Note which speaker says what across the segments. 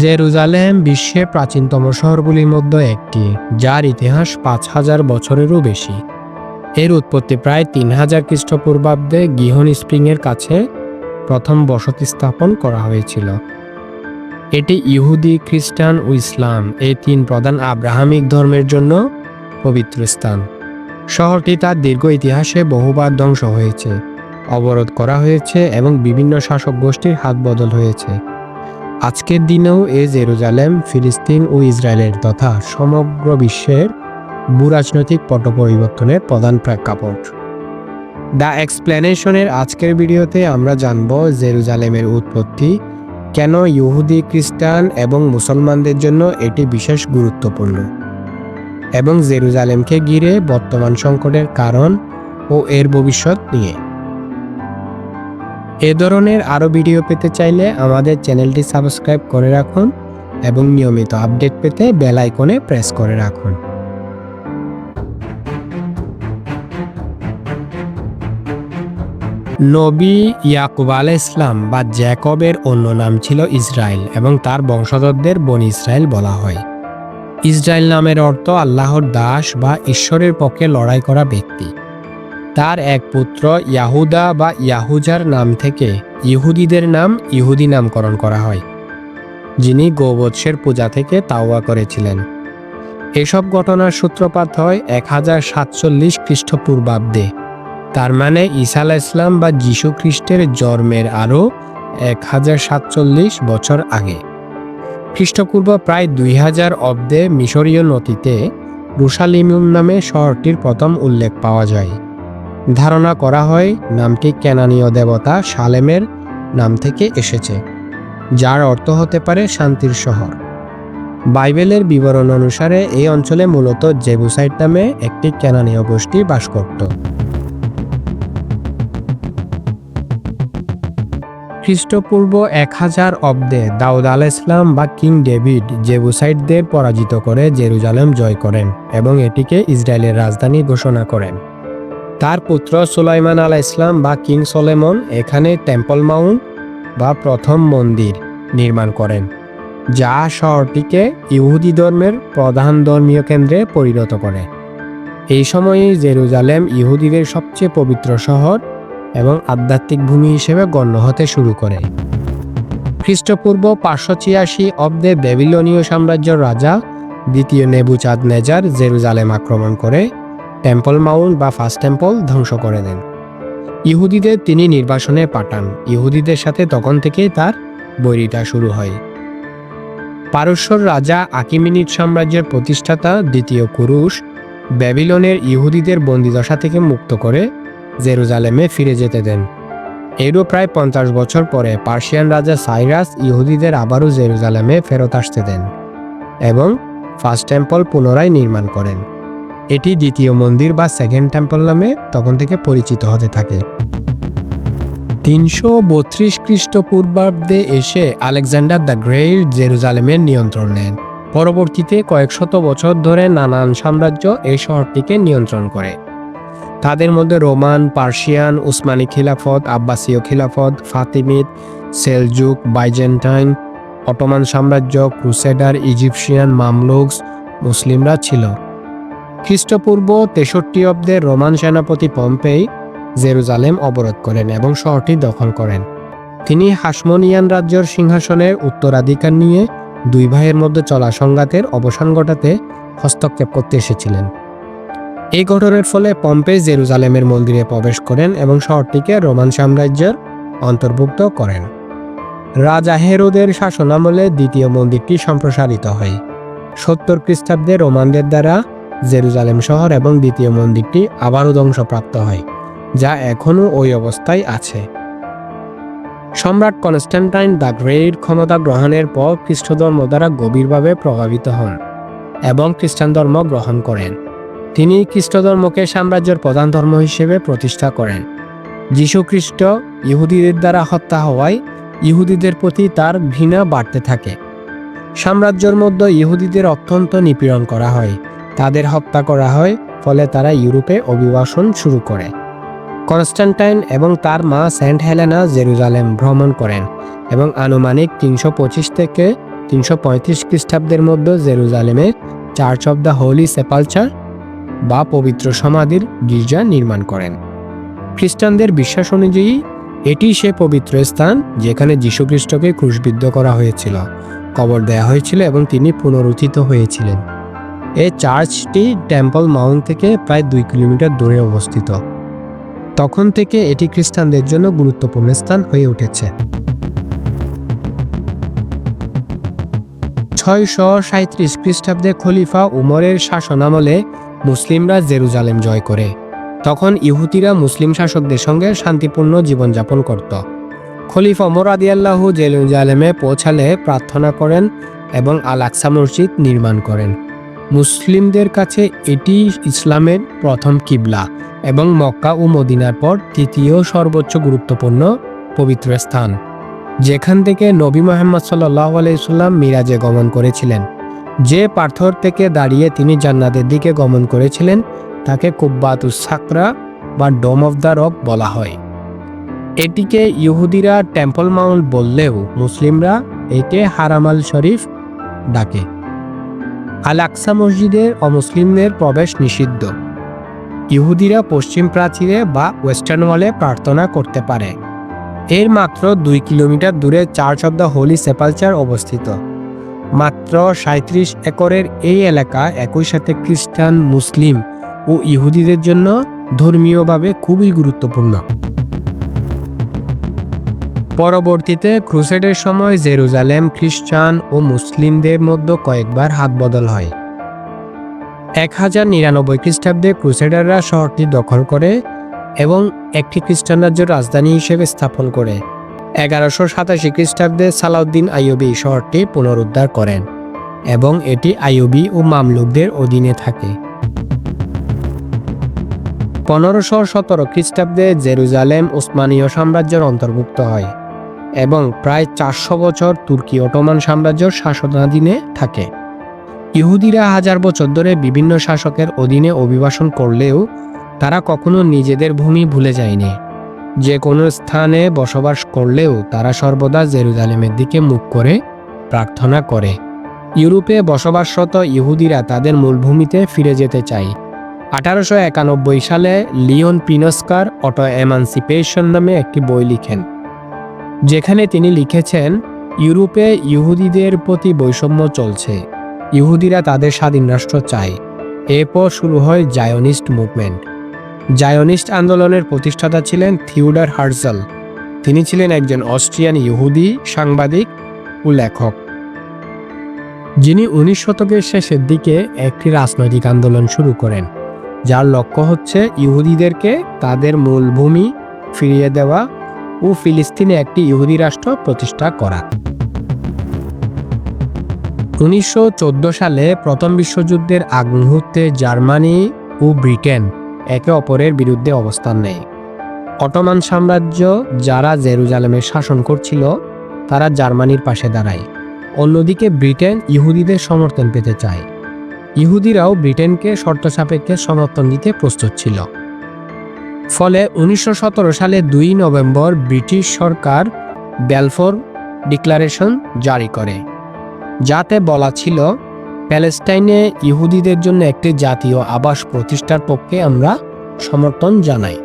Speaker 1: Jerusalem বিশ্বের প্রাচীনতম শহরগুলির মধ্যে একটি, যার ইতিহাস পাঁচ হাজার বছরেরও বেশি। এর উৎপত্তি প্রায় তিন হাজার খ্রিস্টপূর্বাব্দে গিহন স্প্রিংয়ের কাছে প্রথম বসতি স্থাপন করা হয়েছিল। এটি ইহুদি, খ্রিস্টান ও ইসলাম এই তিন প্রধান আব্রাহামিক ধর্মের জন্য পবিত্র স্থান। শহরটি তার দীর্ঘ ইতিহাসে বহুবার ধ্বংস হয়েছে, অবরোধ করা হয়েছে এবং বিভিন্ন শাসক গোষ্ঠীর হাত বদল হয়েছে। আজকের দিনেও এ জেরুজালেম, ফিলিস্তিন ও ইসরায়েলের তথা সমগ্র বিশ্বের ভূরাজনৈতিক পট পরিবর্তনের প্রধান প্রেক্ষাপট। দ্য এক্সপ্লেনেশনের আজকের ভিডিওতে আমরা জানব জেরুজালেমের উৎপত্তি, কেন ইহুদি, খ্রিস্টান এবং মুসলমানদের জন্য এটি বিশেষ গুরুত্বপূর্ণ এবং জেরুজালেমকে ঘিরে বর্তমান সংকটের কারণ ও এর ভবিষ্যৎ নিয়ে। এ ধরনের আরও ভিডিও পেতে চাইলে আমাদের চ্যানেলটি সাবস্ক্রাইব করে রাখুন এবং নিয়মিত আপডেট পেতে বেল আইকনে প্রেস করে রাখুন। নবী ইয়াকুব আলাহ ইসলাম বা জ্যাকবের অন্য নাম ছিল ইসরায়েল এবং তার বংশধরদের বনি ইসরায়েল বলা হয়। ইসরায়েল নামের অর্থ আল্লাহর দাস বা ঈশ্বরের পক্ষে লড়াই করা ব্যক্তি। তার এক পুত্র ইয়াহুদা বা ইয়াহুজার নাম থেকে ইহুদিদের নাম ইহুদি নামকরণ করা হয়, যিনি গোবৎসের পূজা থেকে তাওয়া করেছিলেন। এসব ঘটনার সূত্রপাত হয় এক হাজার সাতচল্লিশ খ্রিস্টপূর্বাব্দে। তার মানে ঈসা ইসলাম বা যীশু খ্রিস্টের জন্মের আরও এক হাজার সাতচল্লিশ বছর আগে। খ্রিস্টপূর্ব প্রায় দুই হাজার অব্দে মিশরীয় নথিতে রুসালিমিউম নামে শহরটির প্রথম উল্লেখ পাওয়া যায়। ধারণা করা হয় নামটি কেনানীয় দেবতা সালেমের নাম থেকে এসেছে, যার অর্থ হতে পারে শান্তির শহর। বাইবেলের বিবরণ অনুসারে এই অঞ্চলে মূলত জেবুসাইট নামে একটি কেনানীয় গোষ্ঠী বাস করত। খ্রিস্টপূর্ব এক হাজার অব্দে দাউদ আল ইসলাম বা কিং ডেভিড জেবুসাইটদের পরাজিত করে জেরুজালেম জয় করেন এবং এটিকে ইসরায়েলের রাজধানী ঘোষণা করেন। তার পুত্র সুলাইমান আলা ইসলাম বা কিং সোলেমন এখানে টেম্পল মাউন্ট বা প্রথম মন্দির নির্মাণ করেন যা শহরটিকে ইহুদি ধর্মের প্রধান ধর্মীয় কেন্দ্রে পরিণত করে এই সময়েই জেরুজালেম ইহুদিদের সবচেয়ে পবিত্র শহর এবং আধ্যাত্মিক ভূমি হিসেবে গণ্য হতে শুরু করে। খ্রিস্টপূর্ব পাঁচশো ছিয়াশি অব্দে বেবিলনীয় সাম্রাজ্যের রাজা দ্বিতীয় নেবুচাঁদ নেজার জেরুজালেম আক্রমণ করে টেম্পল মাউন্ট বা ফার্স্ট টেম্পল ধ্বংস করে দেন। ইহুদিদের তিনি নির্বাসনে পাঠান। ইহুদিদের সাথে তখন থেকেই তার বৈরিতা শুরু হয়। পারস্যর রাজা আকিমিনিট সাম্রাজ্যের প্রতিষ্ঠাতা দ্বিতীয় কুরুশ ব্যাবিলনের ইহুদিদের বন্দিদশা থেকে মুক্ত করে জেরুজালেমে ফিরে যেতে দেন। এরও প্রায় পঞ্চাশ বছর পরে পার্সিয়ান রাজা সাইরাস ইহুদিদের আবারও জেরুজালেমে ফেরত আসতে দেন এবং ফার্স্ট টেম্পল পুনরায় নির্মাণ করেন। এটি দ্বিতীয় মন্দির বা সেকেন্ড টেম্পল নামে তখন থেকে পরিচিত হতে থাকে। তিনশো বত্রিশ খ্রিস্টপূর্বাব্দে এসে আলেকজান্ডার দ্য গ্রেট জেরুজালেমের নিয়ন্ত্রণ নেন। পরবর্তীতে কয়েক শত বছর ধরে নানান সাম্রাজ্য এই শহরটিকে নিয়ন্ত্রণ করে। তাদের মধ্যে রোমান, পার্সিয়ান, উসমানী খিলাফত, আব্বাসীয় খিলাফত, ফাতিমিদ, সেলজুক, বাইজেন্টাইন, অটোমান সাম্রাজ্য, ক্রুসেডার, ইজিপশিয়ান, মামলুকস, মুসলিমরা ছিল। খ্রিস্টপূর্ব তেষট্টি অব্দে রোমান সেনাপতি পম্পেই জেরুজালেম অবরোধ করেন এবং শহরটি দখল করেন। তিনি হাসমোনিয়ান রাজ্যের সিংহাসনের উত্তরাধিকার নিয়ে দুই ভাইয়ের মধ্যে চলা সংঘাতের অবসান ঘটাতে হস্তক্ষেপ করতে এসেছিলেন। এই ঘটনার ফলে পম্পে জেরুজালেমের মন্দিরে প্রবেশ করেন এবং শহরটিকে রোমান সাম্রাজ্যের অন্তর্ভুক্ত করেন। রাজা হেরোদের শাসনামলে দ্বিতীয় মন্দিরটি সম্প্রসারিত হয়। সত্তর খ্রিস্টাব্দে রোমানদের দ্বারা জেরুজালেম শহর এবং দ্বিতীয় মন্দিরটি আবারও ধ্বংসপ্রাপ্ত হয়, যা এখনও ওই অবস্থায় আছে। সম্রাট কনস্ট্যান্টাইন দ্য গ্রেট ক্ষমতা গ্রহণের পর খ্রিস্ট ধর্ম দ্বারা গভীরভাবে প্রভাবিত হন এবং খ্রিস্টান ধর্ম গ্রহণ করেন। তিনি খ্রিস্ট ধর্মকে সাম্রাজ্যের প্রধান ধর্ম হিসেবে প্রতিষ্ঠা করেন। যীশু খ্রিস্ট ইহুদিদের দ্বারা হত্যা হওয়ায় ইহুদিদের প্রতি তার ঘৃণা বাড়তে থাকে। সাম্রাজ্যের মধ্যে ইহুদিদের অত্যন্ত নিপীড়ন করা হয়। তাদের হত্যা করা হয়, ফলে তারা ইউরোপে অভিবাসন শুরু করে। কনস্ট্যান্টাইন এবং তার মা সেন্ট হেলেনা জেরুজালেম ভ্রমণ করেন এবং আনুমানিক তিনশো পঁচিশ থেকে তিনশো পঁয়ত্রিশ খ্রিস্টাব্দের মধ্যে জেরুজালেমের church of the holy sepulchre বা পবিত্র সমাধির গির্জা নির্মাণ করেন। খ্রিস্টানদের বিশ্বাস অনুযায়ী, এটি সে পবিত্র স্থান যেখানে যীশুখ্রিস্টকে ক্রুশবিদ্ধ করা হয়েছিল, কবর দেয়া হয়েছিল এবং তিনি পুনরুত্থিত হয়েছিলেন। এই চার্চটি টেম্পল মাউন্ট থেকে প্রায় দুই কিলোমিটার দূরে অবস্থিত। তখন থেকে এটি খ্রিস্টানদের জন্য গুরুত্বপূর্ণ স্থান হয়ে উঠেছে। ছয়শো সাঁত্রিশ খ্রিস্টাব্দে খলিফা উমরের শাসনামলে মুসলিমরা জেরুজালেম জয় করে। তখন ইহুদিরা মুসলিম শাসকদের সঙ্গে শান্তিপূর্ণ জীবনযাপন করত। খলিফা ওমর আদিয়াল্লাহু জেরুজালেমে পৌঁছালে প্রার্থনা করেন এবং আল আকসা মসজিদ নির্মাণ করেন। মুসলিমদের কাছে এটি ইসলামের প্রথম কিবলা এবং মক্কা ও মদিনার পর তৃতীয় সর্বোচ্চ গুরুত্বপূর্ণ পবিত্র স্থান, যেখান থেকে নবী মোহাম্মদ সাল্লাহ আলাইসাল্লাম মিরাজে গমন করেছিলেন। যে পাথর থেকে দাঁড়িয়ে তিনি জান্নাতের দিকে গমন করেছিলেন, তাকে কুব্বাতুস সাকরা বা ডোম অফ দ্য রক বলা হয়। এটিকে ইহুদিরা টেম্পল মাউন্ট বললেও মুসলিমরা একে হারামাল শরীফ ডাকে। আল আকসা মসজিদে অমুসলিমদের প্রবেশ নিষিদ্ধ। ইহুদিরা পশ্চিম প্রাচীরে বা ওয়েস্টার্ন ওয়ালে প্রার্থনা করতে পারে। এর মাত্র দুই কিলোমিটার দূরে church of the holy sepulchre অবস্থিত। মাত্র সাঁত্রিশ একরের এই এলাকা একই সাথে খ্রিস্টান, মুসলিম ও ইহুদিদের জন্য ধর্মীয়ভাবে খুবই গুরুত্বপূর্ণ। পরবর্তীতে ক্রুসেডের সময় জেরুজালেম খ্রিস্টান ও মুসলিমদের মধ্যে কয়েকবার হাত বদল হয়। এক হাজার নিরানব্বই খ্রিস্টাব্দে ক্রুসেডাররা শহরটি দখল করে এবং একটি খ্রিস্টান রাজ্যের রাজধানী হিসেবে স্থাপন করে। এগারোশো সাতাশি খ্রিস্টাব্দে সালাউদ্দিন আইয়ুবি শহরটি পুনরুদ্ধার করেন এবং এটি আইয়ুবি ও মামলুকদের অধীনে থাকে। পনেরোশো সতেরো খ্রিস্টাব্দে জেরুজালেম উসমানীয় সাম্রাজ্যের অন্তর্ভুক্ত হয়। এবং প্রায় চারশো বছর তুর্কি অটোমান সাম্রাজ্যের শাসনাধীনে থাকে। ইহুদিরা হাজার বছর ধরে বিভিন্ন শাসকের অধীনে অভিবাসন করলেও তারা কখনো নিজেদের ভূমি ভুলে যায়নি। যে কোনো স্থানে বসবাস করলেও তারা সর্বদা জেরুজালেমের দিকে মুখ করে প্রার্থনা করে। ইউরোপে বসবাসরত ইহুদিরা তাদের মূলভূমিতে ফিরে যেতে চায়। আঠারোশো একানব্বই সালে লিওন পিনস্কার অটো এমানসিপেশন নামে একটি বই লিখেন। যেখানে তিনি লিখেছেন, ইউরোপে ইহুদিদের প্রতি বৈষম্য চলছে। ইহুদিরা তাদের স্বাধীন রাষ্ট্র চায়। এরপর শুরু হয় জায়নিস্ট মুভমেন্ট। জায়নিস্ট আন্দোলনের প্রতিষ্ঠাতা ছিলেন থিউডার হার্জল। তিনি ছিলেন একজন অস্ট্রিয়ান ইহুদি সাংবাদিক ও লেখক। যিনি উনিশ শতকের শেষের দিকে একটি রাজনৈতিক আন্দোলন শুরু করেন, যার লক্ষ্য হচ্ছে ইহুদিদেরকে তাদের মূল ভূমি ফিরিয়ে দেওয়া ও ফিলিস্তিনে একটি ইহুদি রাষ্ট্র প্রতিষ্ঠা করা। উনিশশো চোদ্দ সালে প্রথম বিশ্বযুদ্ধের আগ মুহূর্তে জার্মানি ও ব্রিটেন একে অপরের বিরুদ্ধে অবস্থান নেয়। অটোমান সাম্রাজ্য যারা জেরুজালেমে শাসন করছিল, তারা জার্মানির পাশে দাঁড়ায়। অন্যদিকে ব্রিটেন ইহুদিদের সমর্থন পেতে চায়। ইহুদিরাও ব্রিটেনকে শর্ত সাপেক্ষে সমর্থন দিতে প্রস্তুত ছিল। ফলে উনিশশো সতেরো সালে দুই নভেম্বর ব্রিটিশ সরকার বেলফোর ডিক্লারেশন জারি করে, যাতে বলা ছিল প্যালেস্টাইনে ইহুদিদের জন্য একটি জাতীয় আবাস প্রতিষ্ঠার পক্ষে আমরা সমর্থন জানাই।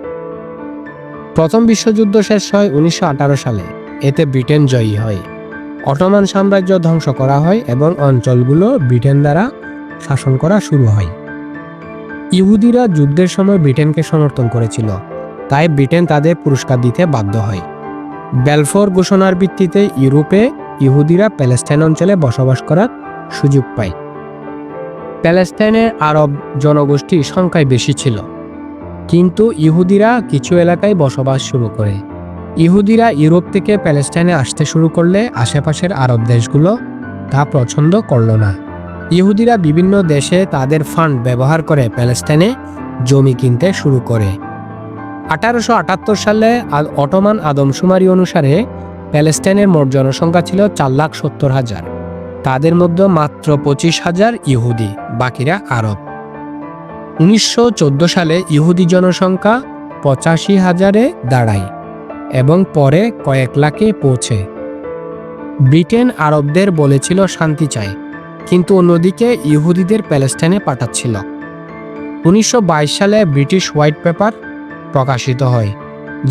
Speaker 1: প্রথম বিশ্বযুদ্ধ শেষ হয় উনিশশো আঠারো সালে, এতে ব্রিটেন জয়ী হয়। অটোমান সাম্রাজ্য ধ্বংস করা হয় এবং অঞ্চলগুলো ব্রিটেন দ্বারা শাসন করা শুরু হয়। ইহুদিরা যুদ্ধের সময় ব্রিটেনকে সমর্থন করেছিল, তাই ব্রিটেন তাদের পুরস্কার দিতে বাধ্য হয়। বেলফোর ঘোষণার ভিত্তিতে ইউরোপে ইহুদিরা প্যালেস্টাইন অঞ্চলে বসবাস করার সুযোগ পায়। প্যালেস্টাইনের আরব জনগোষ্ঠী সংখ্যায় বেশি ছিল। কিন্তু ইহুদিরা কিছু এলাকায় বসবাস শুরু করে। ইহুদিরা ইউরোপ থেকে প্যালেস্টাইনে আসতে শুরু করলে আশেপাশের আরব দেশগুলো তা পছন্দ করল না। ইহুদিরা বিভিন্ন দেশে তাদের ফান্ড ব্যবহার করে প্যালেস্টাইনে জমি কিনতে শুরু করে। আঠারোশো আটাত্তর সালে অটোমান আদমশুমারি অনুসারে প্যালেস্টাইনের মোট জনসংখ্যা ছিল চার লাখ সত্তর হাজার। তাদের মধ্যে মাত্র পঁচিশ হাজার ইহুদি, বাকিরা আরব। উনিশশো চোদ্দ সালে ইহুদি জনসংখ্যা পঁচাশি হাজারে দাঁড়ায় এবং পরে কয়েক লাখে পৌঁছে। ব্রিটেন আরবদের বলেছিল শান্তি চায় কিন্তু অন্যদিকে ইহুদিদের প্যালেস্টাইনে পাঠাচ্ছিল। উনিশশো বাইশ সালে ব্রিটিশ হোয়াইট পেপার প্রকাশিত হয়,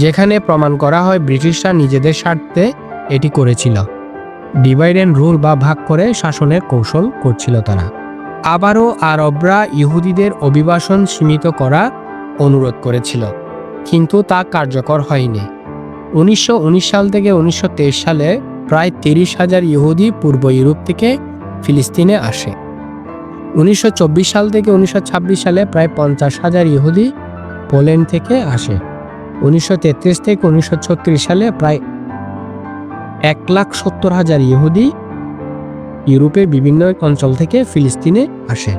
Speaker 1: যেখানে প্রমাণ করা হয় ব্রিটিশরা নিজেদের স্বার্থে এটি করেছিল। ডিভাইড অ্যান্ড রুল বা ভাগ করে শাসনের কৌশল করছিল তারা। আবারও আরবরা ইহুদিদের অভিবাসন সীমিত করা অনুরোধ করেছিল, কিন্তু তা কার্যকর হয়নি। উনিশশো উনিশ সাল থেকে উনিশশো তেইশ সালে প্রায় তিরিশ হাজার ইহুদি পূর্ব ইউরোপ থেকে ফিলিস্তিনে আসে। উনিশশো চব্বিশ সাল থেকে উনিশশো ছাব্বিশ সালে প্রায় পঞ্চাশ হাজার ইহুদি পোল্যান্ড থেকে আসে। উনিশশো তেত্রিশ থেকে উনিশশো ছত্রিশ সালে প্রায় এক লাখ সত্তর হাজার ইহুদি ইউরোপের বিভিন্ন অঞ্চল থেকে ফিলিস্তিনে আসে।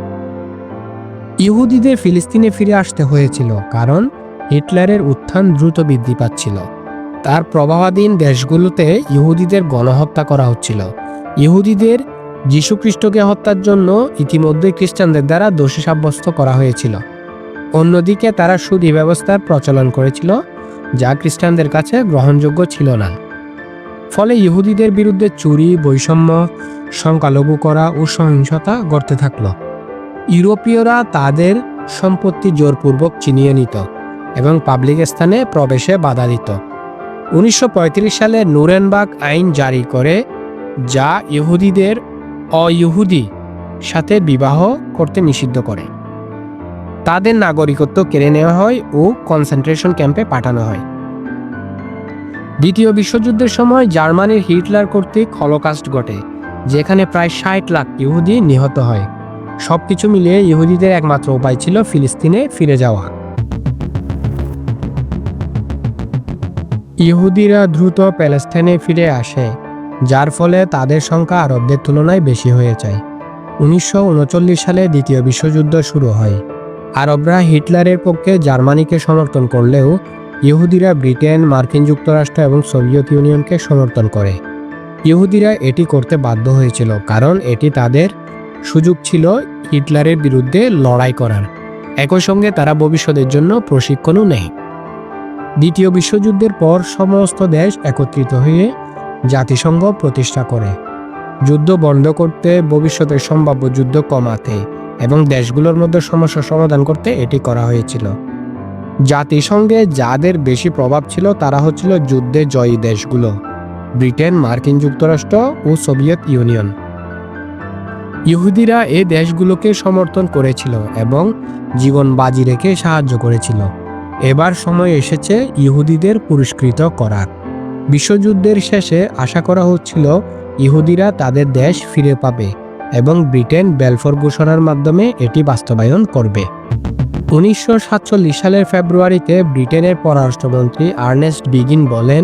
Speaker 1: ইহুদিদের ফিলিস্তিনে ফিরে আসতে হয়েছিল কারণ হিটলারের উত্থান দ্রুত বৃদ্ধি পাচ্ছিল। তার প্রভাবাধীন দেশগুলোতে ইহুদিদের গণহত্যা করা হচ্ছিল। ইহুদিদের যীশুখ্রিস্টকে হত্যার জন্য ইতিমধ্যে খ্রিস্টানদের দ্বারা দোষী সাব্যস্ত করা হয়েছিল। অন্যদিকে তারা সুদী ব্যবস্থার প্রচলন করেছিল, যা খ্রিস্টানদের কাছে গ্রহণযোগ্য ছিল না। ফলে ইহুদিদের বিরুদ্ধে চুরি, বৈষম্য, সংখ্যালঘু করা ও সহিংসতা গড়তে থাকল। ইউরোপীয়রা তাদের সম্পত্তি জোরপূর্বক চিনিয়ে নিত এবং পাবলিক স্থানে প্রবেশে বাধা দিত। উনিশশো পঁয়ত্রিশ সালে নুরেনবাগ আইন জারি করে, যা ইহুদিদের অইহুদি সাথে বিবাহ করতে নিষিদ্ধ করে। তাদের নাগরিকত্ব কেড়ে নেওয়া হয় ও কনসেন্ট্রেশন ক্যাম্পে পাঠানো হয়। দ্বিতীয় বিশ্বযুদ্ধের সময় জার্মানির হিটলার কর্তৃক হলোকাস্ট ঘটে, যেখানে প্রায় ষাট লাখ ইহুদি নিহত হয়। সবকিছু মিলিয়ে ইহুদিদের একমাত্র উপায় ছিল ফিলিস্তিনে ফিরে যাওয়া। ইহুদিরা দ্রুত প্যালেস্টাইনে ফিরে আসে। যার ফলে তাদের সংখ্যা আরবদের তুলনায় বেশি হয়ে যায়। উনিশশো উনচল্লিশ সালে দ্বিতীয় বিশ্বযুদ্ধ শুরু হয়। আরবরা হিটলারের পক্ষে জার্মানিকে সমর্থন করলেও ইহুদিরা ব্রিটেন, মার্কিন যুক্তরাষ্ট্র এবং সোভিয়েত ইউনিয়নকে সমর্থন করে। ইহুদিরা এটি করতে বাধ্য হয়েছিল কারণ এটি তাদের সুযোগ ছিল হিটলারের বিরুদ্ধে লড়াই করার। একই সঙ্গে তারা ভবিষ্যতের জন্য প্রশিক্ষণও নেয়। দ্বিতীয় বিশ্বযুদ্ধের পর সমস্ত দেশ একত্রিত হয়ে জাতিসংঘ প্রতিষ্ঠা করে। যুদ্ধ বন্ধ করতে ভবিষ্যতের সম্ভাব্য যুদ্ধ কমাতে এবং দেশগুলোর মধ্যে সমস্যা সমাধান করতে এটি করা হয়েছিল। জাতিসংঘে যাদের বেশি প্রভাব ছিল তারা হচ্ছিল যুদ্ধে জয়ী দেশগুলো, ব্রিটেন, মার্কিন যুক্তরাষ্ট্র ও সোভিয়েত ইউনিয়ন। ইহুদিরা এ দেশগুলোকে সমর্থন করেছিল এবং জীবন বাজি রেখে সাহায্য করেছিল। এবার সময় এসেছে ইহুদিদের পুরস্কৃত করার। বিশ্বযুদ্ধের শেষে আশা করা হচ্ছিল ইহুদিরা তাদের দেশ ফিরে পাবে এবং ব্রিটেন বেলফোর ঘোষণার মাধ্যমে এটি বাস্তবায়ন করবে। উনিশশো সাতচল্লিশ সালের ফেব্রুয়ারিতে ব্রিটেনের পররাষ্ট্রমন্ত্রী আর্নেস্ট বিগিন বলেন,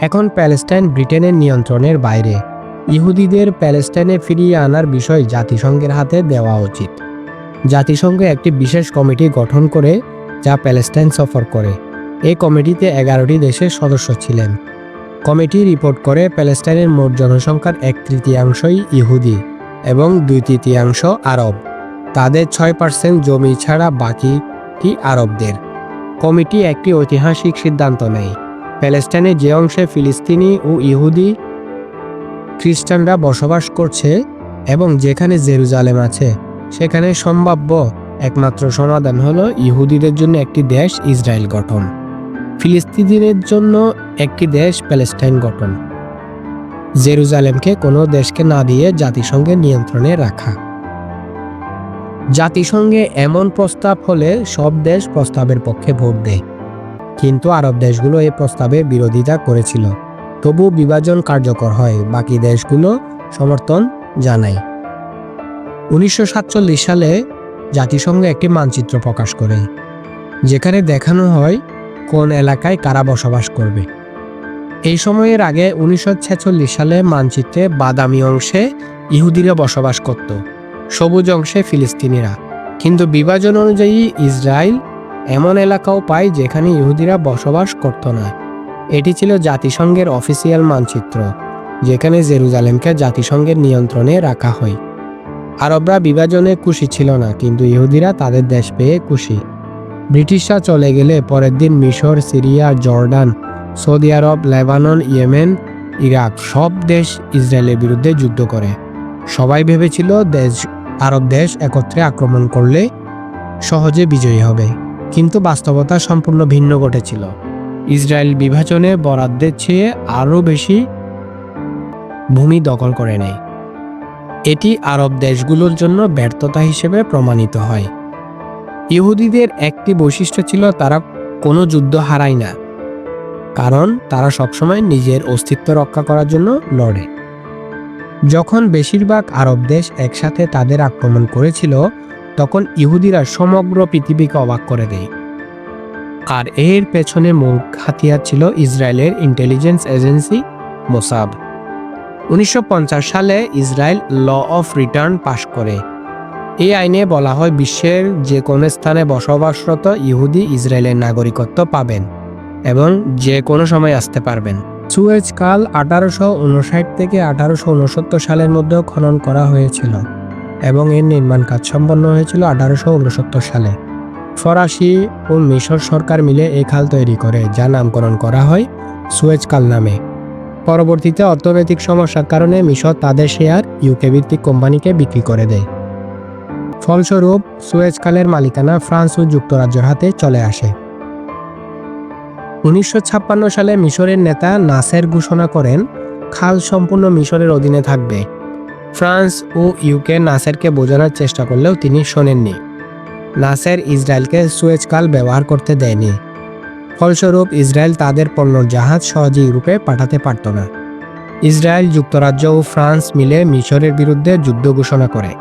Speaker 1: এখন প্যালেস্টাইন ব্রিটেনের নিয়ন্ত্রণের বাইরে। ইহুদিদের প্যালেস্টাইনে ফিরিয়ে আনার বিষয় জাতিসংঘের হাতে দেওয়া উচিত। জাতিসংঘ একটি বিশেষ কমিটি গঠন করে যা প্যালেস্টাইন সফর করে। এই কমিটিতে এগারোটি দেশের সদস্য ছিলেন। কমিটি রিপোর্ট করে প্যালেস্টাইনের মোট জনসংখ্যার এক তৃতীয়াংশই ইহুদি এবং দুই তৃতীয়াংশ আরব। তাদের ছয় পার্সেন্ট জমি ছাড়া বাকিটি আরবদের? কমিটি একটি ঐতিহাসিক সিদ্ধান্ত নেয়। প্যালেস্টাইনের যে অংশে ফিলিস্তিনি ও ইহুদি খ্রিস্টানরা বসবাস করছে এবং যেখানে জেরুজালেম আছে, সেখানে সম্ভাব্য একমাত্র সমাধান হলো ইহুদিদের জন্য একটি দেশ ইসরায়েল গঠন। ফিলিস্তিনিদের জন্য একটি দেশ প্যালেস্টাইন গঠন। জেরুজালেমকে কোনো দেশকে না দিয়ে জাতিসংঘের নিয়ন্ত্রণে রাখা। জাতিসংঘে এমন প্রস্তাব হলে সব দেশ প্রস্তাবের পক্ষে ভোট দেয়। কিন্তু আরব দেশগুলো এই প্রস্তাবে বিরোধিতা করেছিল। তবু বিভাজন কার্যকর হয়, বাকি দেশগুলো সমর্থন জানায়। উনিশশো সাতচল্লিশ সালে জাতিসংঘ একটি মানচিত্র প্রকাশ করে, যেখানে দেখানো হয় কোন এলাকায় কারা বসবাস করবে। এই সময়ের আগে উনিশশো ছেচল্লিশ সালে মানচিত্রে বাদামি অংশে ইহুদিরা বসবাস করত, সবুজ অংশে ফিলিস্তিনিরা। কিন্তু বিভাজন অনুযায়ী ইসরায়েল এমন এলাকাও পায় যেখানে ইহুদিরা বসবাস করত না। এটি ছিল জাতিসংঘের অফিসিয়াল মানচিত্র, যেখানে জেরুজালেমকে জাতিসংঘের নিয়ন্ত্রণে রাখা হয়। আরবরা বিভাজনে খুশি ছিল না, কিন্তু ইহুদিরা তাদের দেশ পেয়ে খুশি। ব্রিটিশরা চলে গেলে পরের দিন মিশর, Syria, Jordan, Saudi Arab, Lebanon, Yemen, Iraq সব দেশ ইসরায়েলের বিরুদ্ধে যুদ্ধ করে। সবাই ভেবেছিল দেশ, আরব দেশ একত্রে আক্রমণ করলে সহজে বিজয়ী হবে। কিন্তু বাস্তবতা সম্পূর্ণ ভিন্ন ঘটেছিল। ইসরায়েল বিভাজনে বরাদ্দের চেয়ে আরও বেশি ভূমি দখল করে নেয়। এটি আরব দেশগুলোর জন্য ব্যর্থতা হিসেবে প্রমাণিত হয়। ইহুদিদের একটি বৈশিষ্ট্য ছিল তারা কোনো যুদ্ধ হারায় না, কারণ তারা সবসময় নিজের অস্তিত্ব রক্ষা করার জন্য লড়ে। যখন বেশিরভাগ আরব দেশ একসাথে তাদের আক্রমণ করেছিল, তখন ইহুদিরা সমগ্র পৃথিবীকে অবাক করে দেয়। আর এর পেছনে মূল হাতিয়ার ছিল ইসরায়েলের ইন্টেলিজেন্স এজেন্সি মোসাব। উনিশশো পঞ্চাশ সালে ইসরায়েল ল অফ রিটার্ন পাশ করে। এই আইনে বলা হয় বিশ্বের যে কোনো স্থানে বসবাসরত ইহুদি ইসরায়েলের নাগরিকত্ব পাবেন এবং যে কোনো সময় আসতে পারবেন। সুয়েজ কাল আঠারোশো উনষাট থেকে আঠারোশো উনসত্তর সালের মধ্যে খনন করা হয়েছিল এবং এর নির্মাণ কাজ সম্পন্ন হয়েছিল আঠারোশো উনসত্তর সালে। ফরাসি ও মিশর সরকার মিলে এই খাল তৈরি করে যা নামকরণ করা হয় সুয়েজ কাল নামে। পরবর্তীতে অর্থনৈতিক সমস্যার কারণে মিশর তাদের শেয়ার ইউকে ভিত্তিক কোম্পানিকে বিক্রি করে দেয়। ফলস্বরূপ, সুয়েজ কালের মালিকানা ফ্রান্স ও যুক্তরাজ্যের হাতে চলে আসে। উনিশশো ছাপ্পান্ন সালে মিশরের নেতা নাসের ঘোষণা করেন, খাল সম্পূর্ণ মিশরের অধীনে থাকবে। ফ্রান্স ও ইউকে নাসেরকে বোঝানোর চেষ্টা করলেও তিনি শোনেননি। নাসের ইসরায়েলকে সুয়েজ কাল ব্যবহার করতে দেয়নি। ফলস্বরূপ, ইসরায়েল তাদের পণ্য জাহাজ সহজে ইউরোপে পাঠাতে পারত না। ইসরায়েল, যুক্তরাজ্য ও ফ্রান্স মিলে মিশরের বিরুদ্ধে যুদ্ধ ঘোষণা করে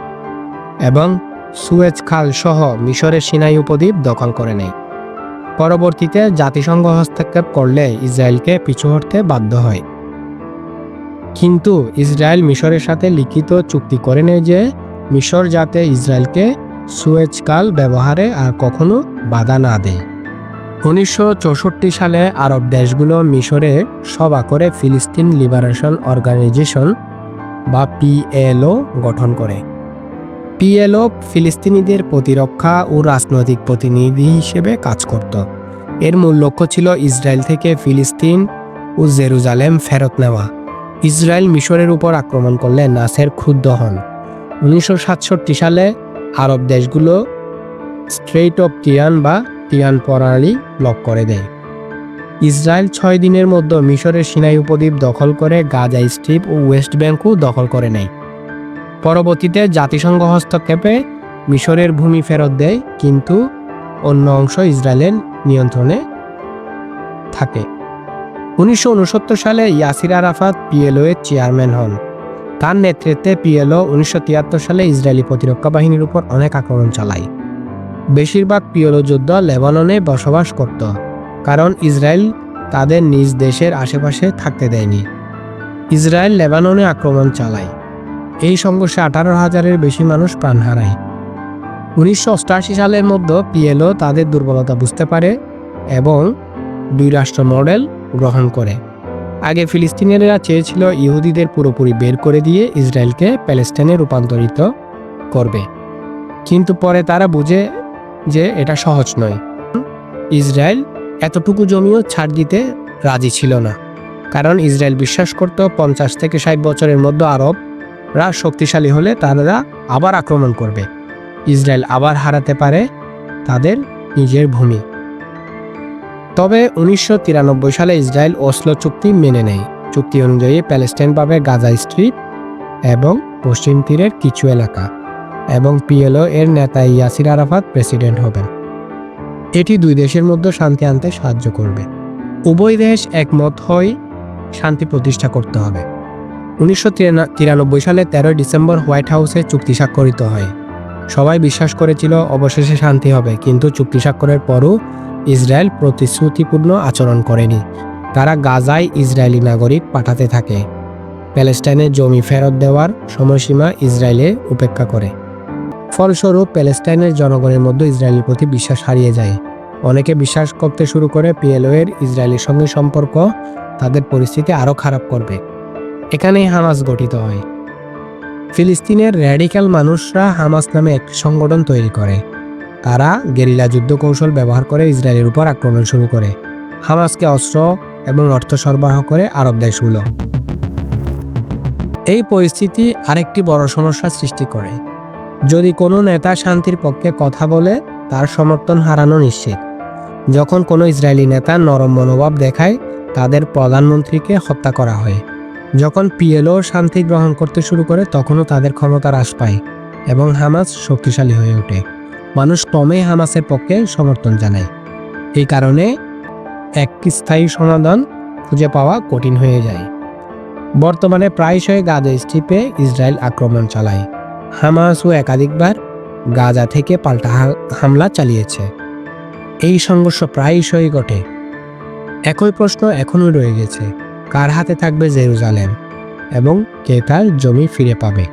Speaker 1: এবং সুয়েজ খাল সহ মিশরের সিনাই উপদ্বীপ দখল করে নেয়। পরবর্তীতে জাতিসংঘ হস্তক্ষেপ করলে ইসরায়েলকে পিছু হটতে বাধ্য হয়। কিন্তু ইসরায়েল মিশরের সাথে লিখিত চুক্তি করে নেয় যে মিশর যাতে ইসরায়েলকে সুয়েজ কাল ব্যবহারে আর কখনো বাধা না দেয়। উনিশশো চৌষট্টি সালে আরব দেশগুলো মিশরে সভা করে ফিলিস্তিন লিবারেশন অর্গানাইজেশন বা পিএলও গঠন করে। পিএলও ফিলিস্তিনিদের প্রতিরক্ষা ও রাজনৈতিক প্রতিনিধি হিসেবে কাজ করত। এর মূল লক্ষ্য ছিল ইসরায়েল থেকে ফিলিস্তিন ও জেরুজালেম ফেরত নেওয়া। ইসরায়েল মিশরের উপর আক্রমণ করলে নাসের ক্ষুব্ধ হন। উনিশশো সাতষট্টি সালে আরব দেশগুলো স্ট্রেইট অফ টিয়ান বা টিয়ান প্রণালী ব্লক করে দেয়। ইসরায়েল ছয় দিনের মধ্যে মিশরের সিনাই উপদ্বীপ দখল করে গাজা স্ট্রিপ ও ওয়েস্ট ব্যাঙ্কও দখল করে নেয়। পরবর্তীতে জাতিসংঘ হস্তক্ষেপে মিশরের ভূমি ফেরত দেয়, কিন্তু অন্য অংশ ইসরায়েলের নিয়ন্ত্রণে থাকে। উনিশশো উনসত্তর সালে ইয়াসির আরাফাত পিএলও এর চেয়ারম্যান হন। তার নেতৃত্বে পিএলও উনিশশো তিয়াত্তর সালে ইসরায়েলি প্রতিরক্ষা বাহিনীর উপর অনেক আক্রমণ চালায়। বেশিরভাগ পিএলও যোদ্ধ লেবাননে বসবাস করত, কারণ ইসরায়েল তাদের নিজ দেশের আশেপাশে থাকতে দেয়নি। ইসরায়েল লেবাননে আক্রমণ চালায়। এই সংঘর্ষে আঠারো হাজারের বেশি মানুষ প্রাণ হারায়। উনিশশো অষ্টআশি সালের মধ্যে পিএলও তাদের দুর্বলতা বুঝতে পারে এবং দুই রাষ্ট্র মডেল গ্রহণ করে। আগে ফিলিস্তিনিয়ানরা চেয়েছিল ইহুদিদের পুরোপুরি বের করে দিয়ে ইসরায়েলকে প্যালেস্টাইনে রূপান্তরিত করবে। কিন্তু পরে তারা বুঝে যে এটা সহজ নয়। ইসরায়েল এতটুকু জমিও ছাড় দিতে রাজি ছিল না। কারণ ইসরায়েল বিশ্বাস করত পঞ্চাশ থেকে ষাট বছরের মধ্যে আরবরা শক্তিশালী হলে তারা আবার আক্রমণ করবে। ইসরায়েল আবার হারাতে পারে তাদের নিজের ভূমি। তবে উনিশশো তিরানব্বই সালে ইসরায়েল ওসলো চুক্তি মেনে নেয়। চুক্তি অনুযায়ী প্যালেস্টাইন পাবে গাজা স্ট্রিপ এবং পশ্চিম তীরের কিছু এলাকা এবং পিএলও এর নেতা ইয়াসির আরাফাত প্রেসিডেন্ট হবেন। এটি দুই দেশের মধ্যে শান্তি আনতে সাহায্য করবে। উভয় দেশ একমত হয় শান্তি প্রতিষ্ঠা করতে হবে। উনিশশো সালে তেরোই ডিসেম্বর হোয়াইট হাউসে চুক্তি স্বাক্ষরিত হয়। সবাই বিশ্বাস করেছিল, অবশেষে শান্তি হবে, কিন্তু চুক্তি স্বাক্ষরের পরও ইসরায়েল প্রতিশ্রুতিপূর্ণ আচরণ করেনি। তারা গাজায় ইসরায়েলি নাগরিক পাঠাতে থাকে। প্যালেস্টাইনের জমি ফেরত দেওয়ার সময়সীমা ইসরায়েলে উপেক্ষা করে। ফলস্বরূপ, প্যালেস্টাইনের জনগণের মধ্যে ইসরায়েলের প্রতি বিশ্বাস হারিয়ে যায়। অনেকে বিশ্বাস করতে শুরু করে, পিএলও এর ইসরায়েলের সঙ্গে সম্পর্ক তাদের পরিস্থিতি আরও খারাপ করবে। এখানেই হামাস গঠিত হয়। ফিলিস্তিনের র্যাডিক্যাল মানুষরা হামাস নামে এক সংগঠন তৈরি করে। তারা গেরিলা যুদ্ধ কৌশল ব্যবহার করে ইসরায়েলের উপর আক্রমণ শুরু করে। হামাসকে অস্ত্র এবং অর্থ সরবরাহ করে আরব দেশগুলো। এই পরিস্থিতি আরেকটি বড় সমস্যা সৃষ্টি করে। যদি কোনো নেতা শান্তির পক্ষে কথা বলে, তার সমর্থন হারানো নিশ্চিত। যখন কোনো ইসরায়েলি নেতা নরম মনোভাব দেখায়, তাদের প্রধানমন্ত্রীকে হত্যা করা হয়। যখন পিএলও শান্তি গ্রহণ করতে শুরু করে, তখনও তাদের ক্ষমতা হ্রাস পায় এবং হামাস শক্তিশালী হয়ে ওঠে। মানুষ ক্রমেই হামাসের পক্ষে সমর্থন জানায়। এই কারণে এক স্থায়ী সমাধান খুঁজে পাওয়া কঠিন হয়ে যায়। বর্তমানে প্রায়শই গাজা স্ট্রিপে ইসরায়েল আক্রমণ চালায়। হামাসও একাধিকবার গাজা থেকে পাল্টা হামলা চালিয়েছে। এই সংঘর্ষ প্রায়শই ঘটে। একই প্রশ্ন এখনও রয়ে গেছে। কার হাতে থাকবে জেরুজালেম এবং কে তার জমি ফিরে পাবে।